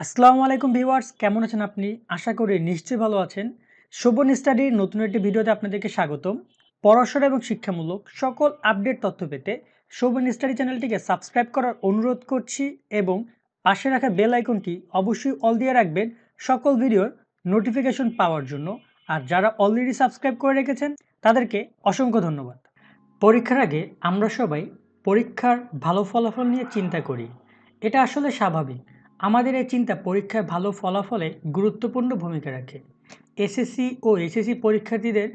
আসসালামু আলাইকুম ভিউয়ার্স, কেমন আছেন আপনি? আশা করি নিশ্চয়ই ভালো আছেন। শোভন স্টাডির নতুন একটি ভিডিওতে আপনাদেরকে স্বাগতম। পড়াশোনা এবং শিক্ষামূলক সকল আপডেট তথ্য পেতে শোভন স্টাডি চ্যানেলটিকে সাবস্ক্রাইব করার অনুরোধ করছি এবং পাশে রাখা বেল আইকনটি অবশ্যই অল দিয়ে রাখবেন সকল ভিডিওর নোটিফিকেশন পাওয়ার জন্য। আর যারা অলরেডি সাবস্ক্রাইব করে রেখেছেন, তাদেরকে অসংখ্য ধন্যবাদ। পরীক্ষার আগে আমরা সবাই পরীক্ষার ভালো ফলাফল নিয়ে চিন্তা করি। এটা আসলে স্বাভাবিক। আমাদের এই চিন্তা পরীক্ষায় ভালো ফলাফলে গুরুত্বপূর্ণ ভূমিকা রাখে। এসএসসি ও এসএসসি পরীক্ষার্থীদের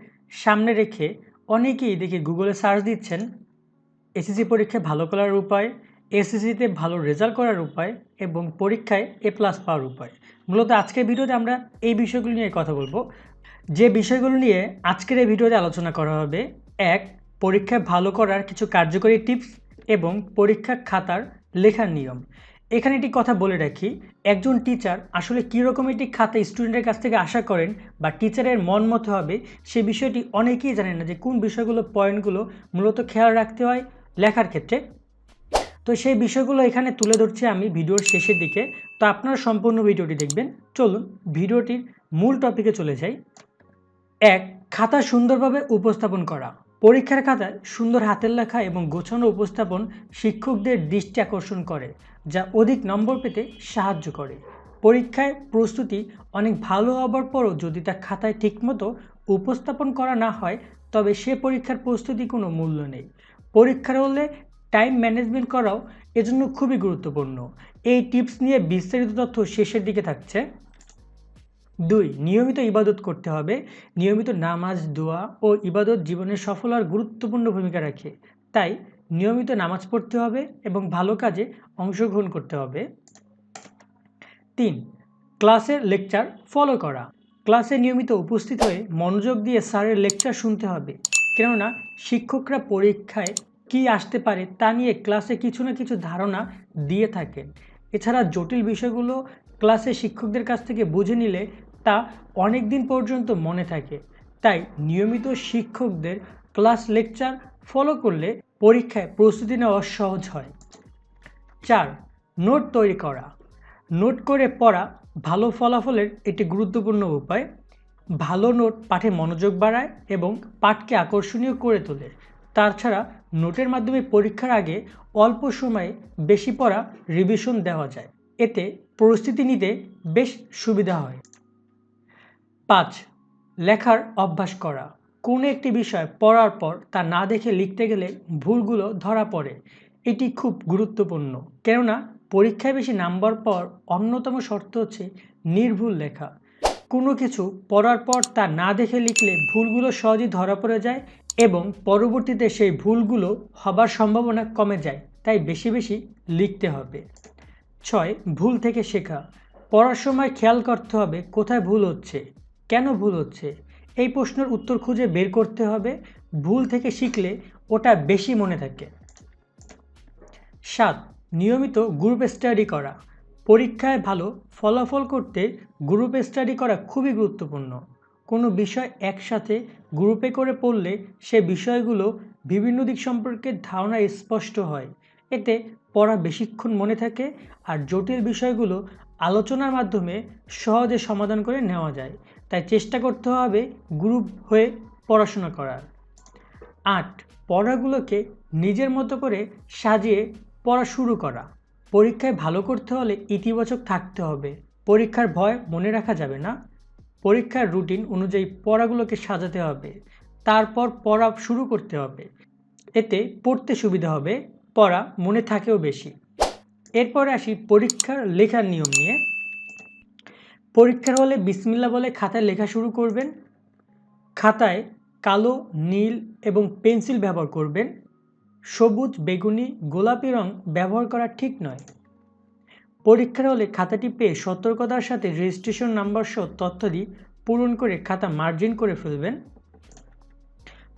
সামনে রেখে অনেকেই দেখি গুগলে সার্চ দিচ্ছেন। এসএসসি পরীক্ষায় ভালো করার উপায় এসএসসিতে ভালো রেজাল্ট করার উপায় এবং পরীক্ষায় এ প্লাস পাওয়ার উপায়। মূলত আজকের ভিডিওতে আমরা এই বিষয়গুলো নিয়ে কথা বলব। যে বিষয়গুলো নিয়ে আজকের এই ভিডিওতে আলোচনা করা হবে, এক, পরীক্ষায় ভালো করার কিছু কার্যকরী টিপস এবং পরীক্ষা খাতার লেখার নিয়ম। এখানে একটি কথা বলে রাখি, একজন টিচার আসলে কীরকম একটি খাতা স্টুডেন্টের কাছ থেকে আশা করেন বা টিচারের মন মতো হবে, সে বিষয়টি অনেকেই জানেন না যে কোন বিষয়গুলো পয়েন্টগুলো মূলত খেয়াল রাখতে হয় লেখার ক্ষেত্রে। তো সেই বিষয়গুলো এখানে তুলে ধরছি আমি ভিডিওর শেষের দিকে। তো আপনারা সম্পূর্ণ ভিডিওটি দেখবেন। চলুন ভিডিওটির মূল টপিকে চলে যাই। এক, খাতা সুন্দরভাবে উপস্থাপন করা। পরীক্ষার খাতায় সুন্দর হাতের লেখা এবং গোছানো উপস্থাপন শিক্ষকদের দৃষ্টি আকর্ষণ করে, যা অধিক নম্বর পেতে সাহায্য করে। পরীক্ষায় প্রস্তুতি অনেক ভালো হবার পরও যদি তা খাতায় ঠিকমতো উপস্থাপন করা না হয়, তবে সে পরীক্ষার প্রস্তুতি কোনো মূল্য নেই। পরীক্ষার হলে টাইম ম্যানেজমেন্ট করাও এজন্য খুবই গুরুত্বপূর্ণ। এই টিপস নিয়ে বিস্তারিত তথ্য শেষের দিকে থাকছে। দুই, নিয়মিত ইবাদত করতে হবে। নিয়মিত নামাজ, দোয়া ও ইবাদত জীবনের সফল আর গুরুত্বপূর্ণ ভূমিকা রাখে। তাই নিয়মিত নামাজ পড়তে হবে এবং ভালো কাজে অংশগ্রহণ করতে হবে। তিন, ক্লাসের লেকচার ফলো করা। ক্লাসে নিয়মিত উপস্থিত হয়ে মনোযোগ দিয়ে স্যারের লেকচার শুনতে হবে। কেননা শিক্ষকরা পরীক্ষায় কি আসতে পারে তা নিয়ে ক্লাসে কিছু না কিছু ধারণা দিয়ে থাকেন। এছাড়া জটিল বিষয়গুলো ক্লাসে শিক্ষকদের কাছ থেকে বুঝে নিলে তা অনেক দিন পর্যন্ত মনে থাকে। তাই নিয়মিত শিক্ষকদের ক্লাস লেকচার ফলো করলে পরীক্ষায় প্রস্তুতি নেওয়া সহজ হয়। চার, নোট তৈরি করা। নোট করে পড়া ভালো ফলাফলের একটি গুরুত্বপূর্ণ উপায়। ভালো নোট পাঠে মনোযোগ বাড়ায় এবং পাঠকে আকর্ষণীয় করে তোলে। তাছাড়া নোটের মাধ্যমে পরীক্ষার আগে অল্প সময়ে বেশি পড়া রিভিশন দেওয়া যায়। এতে প্রস্তুতি নিতে বেশ সুবিধা হয়। পাঁচ, লেখার অভ্যাস করা। কোনো একটি বিষয় পড়ার পর তা না দেখে লিখতে গেলে ভুলগুলো ধরা পড়ে। এটি খুব গুরুত্বপূর্ণ। কেননা, পরীক্ষায় বেশি নাম্বার পর অন্যতম শর্ত হচ্ছে নির্ভুল লেখা। কোনো কিছু পড়ার পর তা না দেখে লিখলে ভুলগুলো সহজেই ধরা পড়ে যায় এবং পরবর্তীতে সেই ভুলগুলো হবার সম্ভাবনা কমে যায়। তাই বেশি বেশি লিখতে হবে। ছয় ভুল থেকে শেখা। পড়ার সময় খেয়াল করতে হবে কোথায় ভুল হচ্ছে, কেন ভুল হচ্ছে। এই প্রশ্নের উত্তর খুঁজে বের করতে হবে, ভুল থেকে শিখলে ওটা বেশি মনে থাকে। সাত, নিয়মিত গ্রুপ স্টাডি করা। পরীক্ষায় ভালো ফলাফল করতে গ্রুপ স্টাডি করা খুবই গুরুত্বপূর্ণ। কোনো বিষয় একসাথে গ্রুপে করে পড়লে সে বিষয়গুলো বিভিন্ন দিক সম্পর্কে ধারণা স্পষ্ট হয়। এতে পড়া বেশিক্ষণ মনে থাকে আর জটিল বিষয়গুলো আলোচনার মাধ্যমে সহজে সমাধান করে নেওয়া যায়। তাই চেষ্টা করতে হবে গ্রুপ হয়ে পড়াশোনা করার। আট, পড়াগুলোকে নিজের মতো করে সাজিয়ে পড়া শুরু করা। পরীক্ষায় ভালো করতে হলে ইতিবাচক থাকতে হবে। পরীক্ষার ভয় মনে রাখা যাবে না। পরীক্ষার রুটিন অনুযায়ী পড়াগুলোকে সাজাতে হবে। তারপর পড়া শুরু করতে হবে। এতে পড়তে সুবিধা হবে। পড়া মনে থাকেও বেশি। এরপরে আসি পরীক্ষার লেখার নিয়ম নিয়ে। পরীক্ষার হলে বিসমিল্লা বলে খাতায় লেখা শুরু করবেন। খাতায় কালো, নীল এবং পেন্সিল ব্যবহার করবেন। সবুজ, বেগুনি, গোলাপি রং ব্যবহার করা ঠিক নয়। পরীক্ষার হলে খাতাটি পেয়ে সতর্কতার সাথে রেজিস্ট্রেশন নাম্বার সহ তথ্যাদি পূরণ করে খাতা মার্জিন করে ফেলবেন।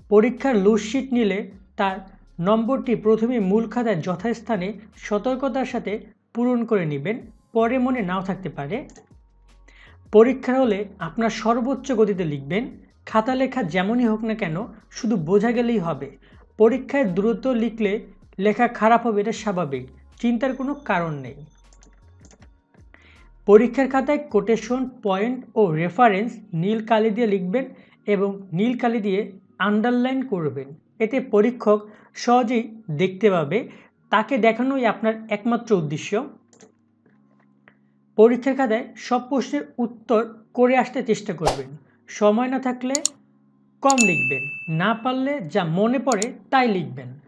পরীক্ষার লুজশিট নিলে তার নম্বরটি প্রথমে মূল খাতায় যথাস্থানে সতর্কতার সাথে পূরণ করে নেবেন, পরে মনে নাও থাকতে পারে। পরীক্ষার হলে আপনার সর্বোচ্চ গতিতে লিখবেন, খাতা লেখা যেমনই হোক না কেন, শুধু বোঝা গেলেই হবে। পরীক্ষায় দ্রুত লিখলে লেখা খারাপ হবে এটা স্বাভাবিক, চিন্তার কোনো কারণ নেই। পরীক্ষার খাতায় কোটেশন পয়েন্ট ও রেফারেন্স নীল কালি দিয়ে লিখবেন এবং নীল কালি দিয়ে আন্ডারলাইন করবেন। এতে পরীক্ষক সহজেই দেখতে পাবে। তাকে দেখানোই আপনার একমাত্র উদ্দেশ্য। পরীক্ষার খাতায় সব প্রশ্নের উত্তর করে আসতে চেষ্টা করবেন। সময় না থাকলে কম লিখবেন। না পারলে যা মনে পড়ে তাই লিখবেন।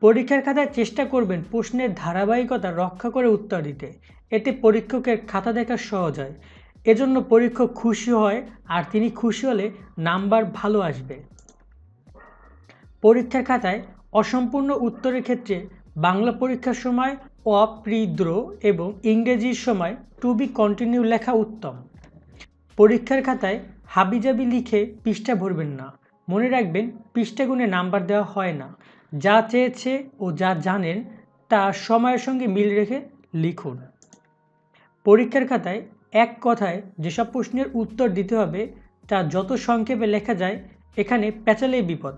পরীক্ষার খাতায় চেষ্টা করবেন প্রশ্নের ধারাবাহিকতা রক্ষা করে উত্তর দিতে। এতে পরীক্ষকের খাতা দেখা সহজ হয়। এজন্য পরীক্ষক খুশি হয় আর তিনি খুশি হলে নাম্বার ভালো আসবে। পরীক্ষার খাতায় অসম্পূর্ণ উত্তরের ক্ষেত্রে বাংলা পরীক্ষার সময় অপ্রিদ্র এবং ইংরেজির সময় টু বি কন্টিনিউ লেখা উত্তম। পরীক্ষার খাতায় হাবিজাবি লিখে পৃষ্ঠা ভরবেন না। মনে রাখবেন, পৃষ্ঠা গুণে নাম্বার দেওয়া হয় না। যা চেয়েছে ও যা জানেন, তা সময়ের সঙ্গে মিল রেখে লিখুন। পরীক্ষার খাতায় এক কথায় যেসব প্রশ্নের উত্তর দিতে হবে, তা যত সংক্ষেপে লেখা যায়, এখানে পেঁচালেই বিপদ।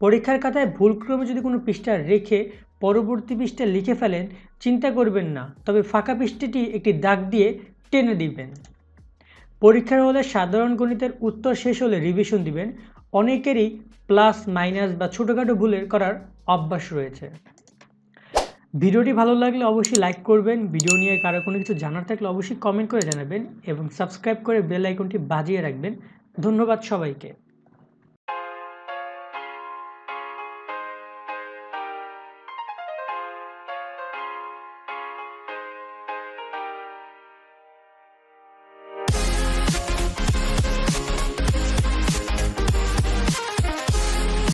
পরীক্ষার খাতায় ভুলক্রমে যদি কোনো পৃষ্ঠা রেখে পরবর্তী পৃষ্ঠা লিখে ফেলেন, চিন্তা করবেন না। তবে ফাঁকা পৃষ্ঠাটি একটি দাগ দিয়ে টেনে দিবেন। পরীক্ষার হলে সাধারণ গণিতের উত্তর শেষ হলে রিভিশন দিবেন। অনেকেরই প্লাস মাইনাস বা ছোটোখাটো ভুলের করার অভ্যাস রয়েছে। ভিডিওটি ভালো লাগলে অবশ্যই লাইক করবেন। ভিডিও নিয়ে কারও কোনো কিছু জানার থাকলে অবশ্যই কমেন্ট করে জানাবেন এবং সাবস্ক্রাইব করে বেল আইকনটি বাজিয়ে রাখবেন। ধন্যবাদ সবাইকে।